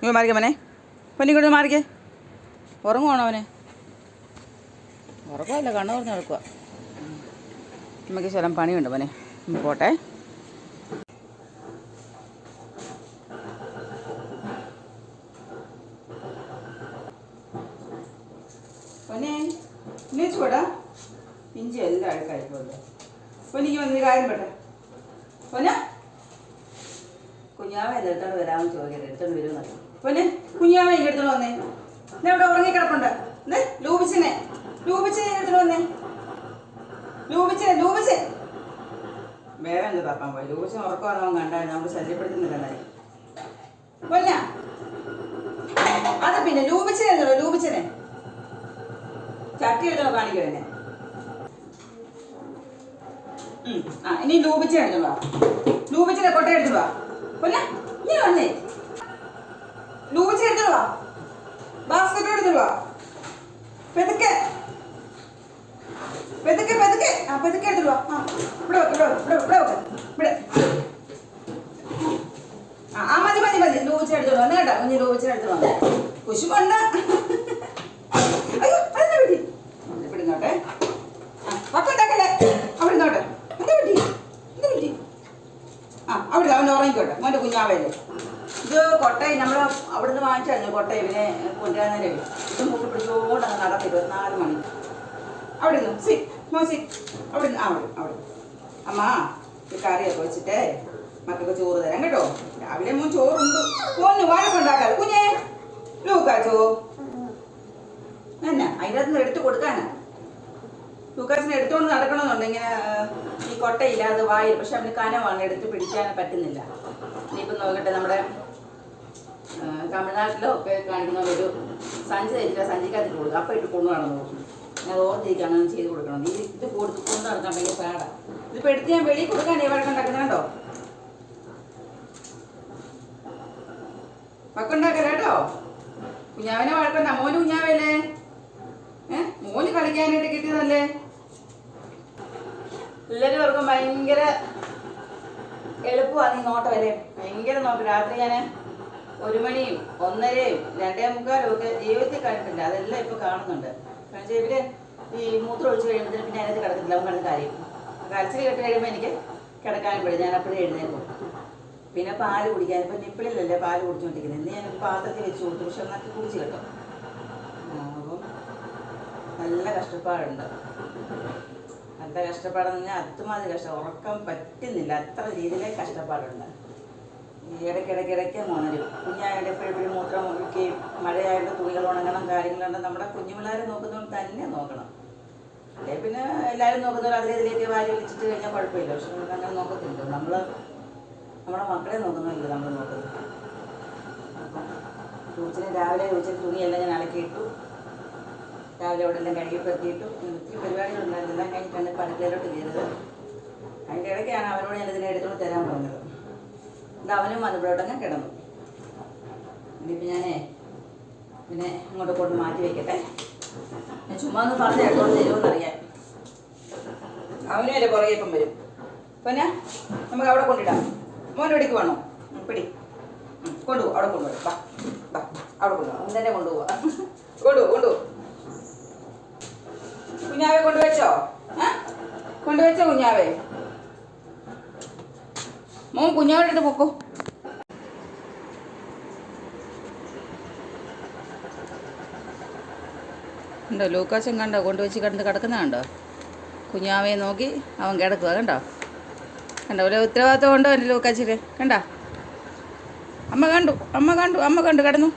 ഇങ്ങോട്ട് മാറിക്ക മനെ. പൊന്നി ഇങ്ങോട്ട് മാറിക്കേ. ഉറങ്ങുവാണോ അവനെ? ഉറക്കമല്ല കണ്ണു തുറന്ന് നടക്കുക നമുക്ക് ശലം പണിയുണ്ട് മോനെ. പോട്ടെ. പൊന്നെ ഇന്നേച്ചൂടാ ഇഞ്ചി എല്ലാം അഴുക്കായിപ്പോല്ലോ പൊന്നിക്ക് വന്നൊരു കാര്യം പെട്ടെ പൊന്ന? കുഞ്ഞാവ് എന്റെ അടുത്തോണ്ട് വരാമെന്ന് ചോദിക്കരുത്. എടുത്തോണ്ട് വരുമെന്ന് പൊന്നെ കുഞ്ഞാവ എന്റെ അടുത്തോണ്ട് വന്നേ. എന്നാ ഇവിടെ ഉറങ്ങി കിടപ്പുണ്ട്. എന്തേ ലൂപിച്ചിനെ ലൂപിച്ചിനെ എന്റെ വന്നേ. ലൂപിച്ചിനെ ലൂപിച്ച് വേറെ എന്ത് തപ്പാൻ പോയി? ലൂപിച്ചിന് ഉറക്കുവാണോ അവൻ കണ്ടായിരുന്നു നമ്മൾ ശല്യപ്പെടുത്തുന്നില്ല കൊല്ല അത് പിന്നെ ലൂപിച്ചനെ എഴുതണോ ലൂപിച്ചനെ ചട്ടി എഴുതണോ കാണിക്കോ എന്നെ. ആ ഇനി ലൂപിച്ച എടുത്തു ലൂപിച്ചനെ ലൂപിച്ചിന്റെ കൊട്ട എടുത്തു വാ. കൊല്ല നീ വന്നേ. ലൂപിച്ച എടുത്തു വാ ബാസ്കറ്റ് എടുത്തു വാ പെതുക്കെ. പെതുക്കെ പെതുക്കെ. ആ പെതുക്കെ എടുത്തു വാ ആ ഇവിടെ വെക്ക് ഇവിടെ ഇവിടെ ഇവിടെ ഇവിടെ. ആ മതി മതി മതി. ലൂപിച്ച എടുത്തോളൂ വന്ന് കേട്ടോ? കുഞ്ഞ് ലൂപിച്ച എടുത്തു വന്നു കുശുമുണ്ട്. അയ്യോ അതെന്താ പറ്റി? ഇവിടെ ഇങ്ങോട്ടെ വക്കുണ്ടാക്കല്ലേ? അവിടെ നിന്നോട്ടെ എന്താ പറ്റി? എന്താ പറ്റി? ആ അവിടെ അവൻ ഉറങ്ങിക്കോട്ടെ. മോന്റെ കുഞ്ഞാവല്ലേ. ഇത് കൊട്ടയം നമ്മൾ അവിടുന്ന് വാങ്ങിച്ചായിരുന്നു കൊട്ട ഇവനെ കൊണ്ടുവരാനേ ഇത് മൂട്ട് അങ്ങ് നടത്തി ഇരുപത്തിനാല് മണി. അവിടെ നിന്ന് സി മോ സി അവിടെ നിന്ന് അവിടെ അവിടെ അമ്മ ഈ കറിയൊക്കെ വെച്ചിട്ട് മക്കൾക്ക് ചോറ് തരാം കേട്ടോ. രാവിലെ മോൻ ചോറുണ്ട്. മോന് വഴക്കുണ്ടാക്കാതെ കുഞ്ഞേ ലൂക്കാച്ചോ എന്നാ അതിന്റെ അകത്ത് എടുത്ത് കൊടുക്കാനാ? ലൂക്കാസിനെ എടുത്തുകൊണ്ട് നടക്കണമെന്നുണ്ട് ഇങ്ങനെ ഈ കൊട്ടയില്ലാതെ വായിൽ പക്ഷെ അവന് കനമാണ് എടുത്ത് പിടിക്കാൻ പറ്റുന്നില്ല. ഇനിയിപ്പം നോക്കട്ടെ നമ്മുടെ തമിഴ്നാട്ടിലോ ഒക്കെ കാണിക്കുന്ന ഒരു സഞ്ചി തരില്ല സഞ്ചിക്കകത്തിട്ട് കൊടുക്കും. അപ്പം ഇട്ട് കൊണ്ടു നടന്നു നോക്കും ഞാൻ ഓർത്തിരിക്കും അങ്ങനെ ചെയ്ത് കൊടുക്കണം. ഇത് ഇത് കൊടുത്ത് കൊണ്ട് നടക്കാൻ ഭയങ്കര പാടാ. ഇതിപ്പോൾ എടുത്ത് ഞാൻ വെളിയിൽ കൊടുക്കാൻ ഈ വഴക്കം ഉണ്ടാക്കുന്നുണ്ടോ വക്കുണ്ടാക്കല കേട്ടോ? കുഞ്ഞാവിനെ വഴക്കണ്ട മോന് കുഞ്ഞാവല്ലേ? ഏഹ് മോന് കളിക്കാനായിട്ട് കിട്ടിയതല്ലേ? പിള്ളേർ വർക്കും ഭയങ്കര എളുപ്പമാണ് ഈ നോട്ടം അല്ലേ ഭയങ്കര നോട്ടം. രാത്രി ഞാൻ ഒരു മണിയും ഒന്നരയും രണ്ടേ മുക്കാലും ഒക്കെ ജീവിതത്തിൽ കണ്ടിട്ടില്ല അതെല്ലാം ഇപ്പൊ കാണുന്നുണ്ട്. ഇവർ ഈ മൂത്രം ഒഴിച്ച് കഴിയുമ്പോൾ പിന്നെ അതിനകത്ത് കിടക്കത്തില്ല. അവൻ കിടന്ന് കാര്യം. കരച്ചിൽ കേട്ട് കഴിയുമ്പോൾ എനിക്ക് കിടക്കാൻ പറ്റും ഞാൻ അപ്പോഴേ എഴുന്നേക്കും പിന്നെ പാൽ കുടിക്കാൻ. ഇപ്പം നിപ്പിളിലല്ലേ പാൽ കുടിച്ചുകൊണ്ടിരിക്കുന്നത് ഇന്ന് ഞാനൊരു പാത്രത്തിൽ വെച്ച് കൊടുത്തു. പക്ഷെ എന്നൊക്കെ കുടിച്ച് കേട്ടോ. നല്ല കഷ്ടപ്പാടുണ്ട്. നല്ല കഷ്ടപ്പാടെന്ന് പറഞ്ഞാൽ അതുമാതിരി കഷ്ടം ഉറക്കം പറ്റുന്നില്ല. അത്ര രീതിയിലെ കഷ്ടപ്പാടുണ്ട്. ഇടയ്ക്കിടയ്ക്കിടയ്ക്ക് മുണരും കുഞ്ഞായിട്ട് എപ്പോഴും മൂത്രം ഒഴിക്കുകയും മഴയായിട്ട് തുണികൾ ഉണങ്ങണം കാര്യങ്ങളുണ്ട്. നമ്മുടെ കുഞ്ഞു പിള്ളേരെ നോക്കുന്നതുകൊണ്ട് തന്നെ നോക്കണം. അല്ലെ പിന്നെ എല്ലാവരും നോക്കുന്നവർ അതിലെ ഇതിലേക്ക് വാരി വിളിച്ചിട്ട് കഴിഞ്ഞാൽ കുഴപ്പമില്ല. പക്ഷെ നമുക്ക് അങ്ങനെ നോക്കത്തില്ല. നമ്മൾ നമ്മുടെ മക്കളെ നോക്കുന്നില്ല നമ്മൾ നോക്കുന്നത്. അപ്പം രാവിലെ ചോദിച്ചാൽ തുണിയെല്ലാം ഞാൻ അലക്കിയിട്ടു. രാവിലെ അവിടെ എല്ലാം കഴുകി പെറുക്കിയിട്ടു. ഒത്തിരി പരിപാടികളുണ്ടായിരുന്നു എല്ലാം കഴിഞ്ഞിട്ടാണ് ഇപ്പം അടുക്കളയിലോട്ട് കയറിയത്. അതിന്റെ ഇടയ്ക്കാണ് അവരോട് ഞാൻ ഇതിനെ തരാൻ പറഞ്ഞത്. ഇത് അവനും വന്നപ്പോഴോട്ടങ്ങ് കിടന്നു. ഇനിയിപ്പോൾ ഞാനേ പിന്നെ ഇങ്ങോട്ട് കൊണ്ട് മാറ്റി വെക്കട്ടെ. ഞാൻ ചുമ്മാ ഒന്ന് പറഞ്ഞ എടുത്തോണ്ട് തരുമെന്നറിയാൻ അവനും എന്റെ പുറകെ ഇപ്പം വരും. പിന്നെ നമുക്ക് അവിടെ കൊണ്ടിടാം. മോനെ ഇടയ്ക്ക് വേണോ പിടി. കൊണ്ടുപോകും അവിടെ കൊണ്ടുപോകും വാ ബാ അവിടെ കൊണ്ടുപോകാം അവൻ തന്നെ കൊണ്ടുപോവാ കൊണ്ടുപോകും കൊണ്ടുപോകും കുഞ്ഞാവെ കൊണ്ടുവച്ചോ? ആ കൊണ്ടുവച്ചോ കുഞ്ഞാവേ? മോൻ അടുത്ത് പൊക്കോ. ഉണ്ടോ ലൂക്കാശൻ കണ്ടോ കൊണ്ടുവച്ച് കിടന്ന് കിടക്കുന്ന കണ്ടോ? കുഞ്ഞാവയെ നോക്കി അവൻ കിടക്കുക കണ്ടോ? കണ്ടോ ഒരു ഉത്തരവാദിത്വം ഉണ്ടോ എന്റെ ലൂക്കാച്ചിന് കണ്ടോ? അമ്മ കണ്ടു അമ്മ കണ്ടു അമ്മ കണ്ടു കിടന്നു.